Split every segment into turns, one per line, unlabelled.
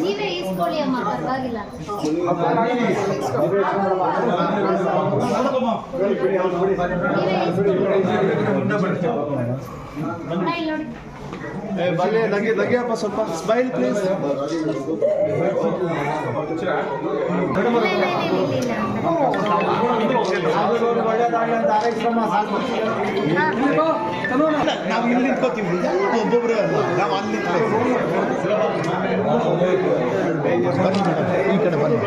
ನೀವೇ ಅಮ್ಮ ಪರವಾಗಿಲ್ಲ.
ನಗೆ ನಗೆಯಪ್ಪ ಸ್ವಲ್ಪ ಸ್ಮೈಲ್ ಪ್ಲೀಸ್
ಇಲ್ಲ ಅಂತ ಸಾಕು
ನಾವು ಇಲ್ಲಿ ನಿಂತ್ಕೋತೀವಿ. ಒಬ್ಬೊಬ್ರು ನಾವು ಅಲ್ಲಿ ಬನ್ನಿ ಮೇಡಮ್ ಈ ಕಡೆ ಬನ್ನಿ.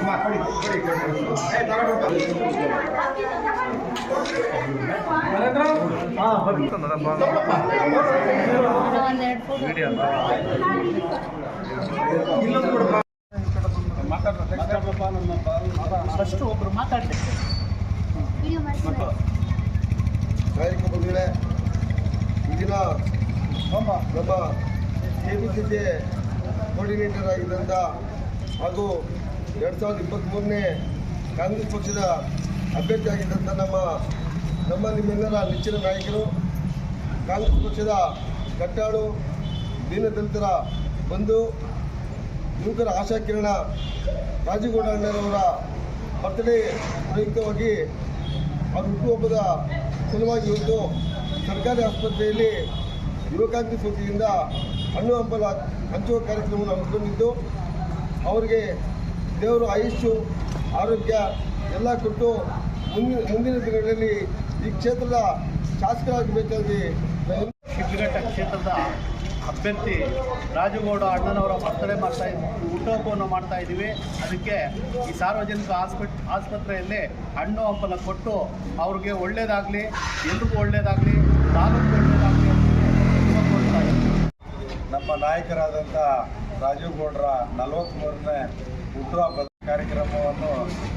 ಅಣ್ಣ, ಒಂದೆರಡು ಫೋಟೋ
ಫಸ್ಟ್ ಒಬ್ರು ಮಾತಾಡ್ಬೇಕು
ವಿಡಿಯೋ
ಬಂದಿದೆ ಇಂದಿನ ನಮ್ಮ K P C C coordinator ಆಗಿದ್ದಂಥ ಹಾಗೂ ಎರಡು ಸಾವಿರದ ಇಪ್ಪತ್ತ್ಮೂರನೇ ಕಾಂಗ್ರೆಸ್ ಪಕ್ಷದ ಅಭ್ಯರ್ಥಿ ಆಗಿದ್ದಂಥ ನಮ್ಮ ನಮ್ಮ ನಿಮ್ಮೆಲ್ಲರ ನೆಚ್ಚಿನ ನಾಯಕರು, ಕಾಂಗ್ರೆಸ್ ಪಕ್ಷದ ಕಟ್ಟಾಳು, ದೀನದಲಿತರ ಬಂಧು, ಯುವಕರ ಆಶಾಕಿರಣ ರಾಜಗೌಡ ಅಣ್ಣರವರ ಬರ್ತ್ಡೇ ಪ್ರಯುಕ್ತವಾಗಿ ಅವ್ರ ಹುಟ್ಟುಹಬ್ಬದ ಸಲುವಾಗಿ ಇವತ್ತು ಸರ್ಕಾರಿ ಆಸ್ಪತ್ರೆಯಲ್ಲಿ ಯುವಕಾಂತಿ ಸೂಚಿಯಿಂದ ಹಣ್ಣು ಹಂಪಲ ಹಂಚುವ ಕಾರ್ಯಕ್ರಮವನ್ನು ಹಮ್ಮಿಕೊಂಡಿದ್ದು, ಅವರಿಗೆ ದೇವರು ಆಯುಷ್ಯ, ಆರೋಗ್ಯ ಎಲ್ಲ ಕೊಟ್ಟು ಮುಂದಿನ ಮುಂದಿನ ದಿನಗಳಲ್ಲಿ ಈ ಕ್ಷೇತ್ರದ ಶಾಸಕರಾಗಬೇಕಾಗಿ
ಶಿಡ್ಲಘಟ್ಟ ಕ್ಷೇತ್ರದ ಅಭ್ಯರ್ಥಿ ರಾಜುಗೌಡ ಅಣ್ಣನವರ ಬರ್ತಡೇ ಮಾಡ್ತಾ ಹುಟ್ಟುಹಬ್ಬವನ್ನು ಮಾಡ್ತಾ ಇದ್ದೀವಿ. ಅದಕ್ಕೆ ಈ ಸಾರ್ವಜನಿಕ ಆಸ್ಪೆಟ್ ಆಸ್ಪತ್ರೆಯಲ್ಲಿ ಹಣ್ಣು ಹಂಪಲ ಕೊಟ್ಟು ಅವ್ರಿಗೆ ಒಳ್ಳೇದಾಗಲಿ, ಎಲ್ರಿಗೂ ಒಳ್ಳೇದಾಗಲಿ, ತಾಲೂಕು
ನಮ್ಮ ನಾಯಕರಾದಂಥ ರಾಜೀವ್ಗೌಡರ ನಲವತ್ತ್ಮೂರನೇ ಹುಟ್ಟುಹಬ್ಬದ ಕಾರ್ಯಕ್ರಮವನ್ನು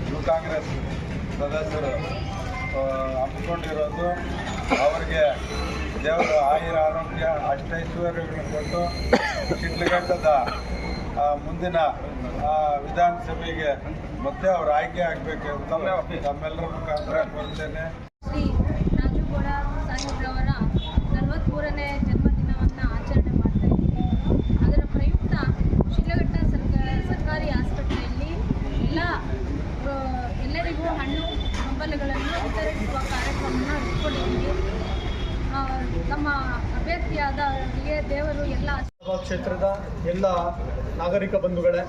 ಯುವ ಕಾಂಗ್ರೆಸ್ ಸದಸ್ಯರು ಹಮ್ಮಿಕೊಂಡಿರೋದು. ಅವರಿಗೆ ದೇವರು ಆಯುರ ಆರೋಗ್ಯ ಅಷ್ಟೈಶ್ವರ್ಯಗಳನ್ನು ಕೊಟ್ಟು ಶಿಡ್ಲಘಟ್ಟದ ಮುಂದಿನ ವಿಧಾನಸಭೆಗೆ ಮತ್ತೆ ಅವರು ಆಯ್ಕೆ ಆಗಬೇಕು ಅಂತ ತಮ್ಮೆಲ್ಲರ ಮುಖಾಂತರ ಕೊಡ್ತೇನೆ
ಶ್ರೀ ರಾಜುಗೌಡ ಸಾಹೇಬ್ರವರ ನಲವತ್ತ್ಮೂರನೇ ಜನ್ಮದಿನವನ್ನು ಆಚರಣೆ ಮಾಡ್ತಾ ಇದ್ದೀವಿ. ಅದರ ಪ್ರಯುಕ್ತ ಶಿಡ್ಲಘಟ್ಟ ಸರ್ಕ, ಸರ್ಕಾರಿ ಆಸ್ಪತ್ರೆಯಲ್ಲಿ ಎಲ್ಲ ಎಲ್ಲರಿಗೂ ಹಣ್ಣು, ಹಂಬಲಗಳನ್ನು ವಿತರಿಸುವ ಕಾರ್ಯಕ್ರಮವನ್ನು ಇಟ್ಕೊಂಡಿದ್ದೀವಿ ನಮ್ಮ ಅಭ್ಯರ್ಥಿಯಾದ ದೇವರು ಎಲ್ಲ
ಕ್ಷೇತ್ರದ ಎಲ್ಲ ನಾಗರಿಕ ಬಂಧುಗಳೇ,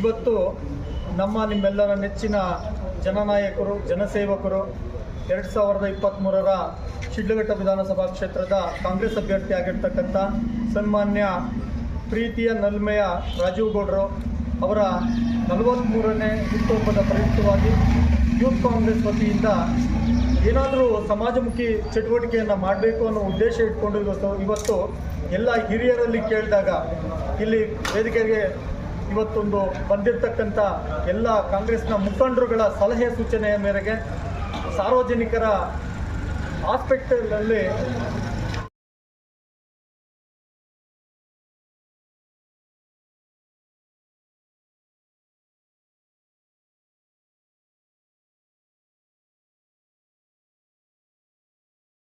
ಇವತ್ತು ನಮ್ಮ ನಿಮ್ಮೆಲ್ಲರ ನೆಚ್ಚಿನ ಜನನಾಯಕರು, ಜನಸೇವಕರು ಎರಡು ಸಾವಿರದ ಇಪ್ಪತ್ತ್ಮೂರರ ಶಿಡ್ಲಘಟ್ಟ ವಿಧಾನಸಭಾ ಕ್ಷೇತ್ರದ ಕಾಂಗ್ರೆಸ್ ಅಭ್ಯರ್ಥಿಯಾಗಿರ್ತಕ್ಕಂಥ ಸನ್ಮಾನ್ಯ ಪ್ರೀತಿಯ ನಲ್ಮೆಯ ರಾಜೀವ್ ಗೌಡರು, ಅವರ ನಲವತ್ತ್ಮೂರನೇ ಹುಟ್ಟುಹಬ್ಬದ ಪ್ರಯುಕ್ತವಾಗಿ ಯೂತ್ ಕಾಂಗ್ರೆಸ್ ವತಿಯಿಂದ ಏನಾದರೂ ಸಮಾಜಮುಖಿ ಚಟುವಟಿಕೆಯನ್ನು ಮಾಡಬೇಕು ಅನ್ನೋ ಉದ್ದೇಶ ಇಟ್ಕೊಂಡು ಇವತ್ತು ಇವತ್ತು ಎಲ್ಲ ಹಿರಿಯರಲ್ಲಿ ಕೇಳಿದಾಗ ಇಲ್ಲಿ ವೇದಿಕೆಗೆ ಇವತ್ತೊಂದು ಬಂದಿರತಕ್ಕಂಥ ಎಲ್ಲ ಕಾಂಗ್ರೆಸ್ನ ಮುಖಂಡರುಗಳ ಸಲಹೆ ಸೂಚನೆಯ ಮೇರೆಗೆ ಸಾರ್ವಜನಿಕರ ಹಾಸ್ಪಿಟಲಲ್ಲಿ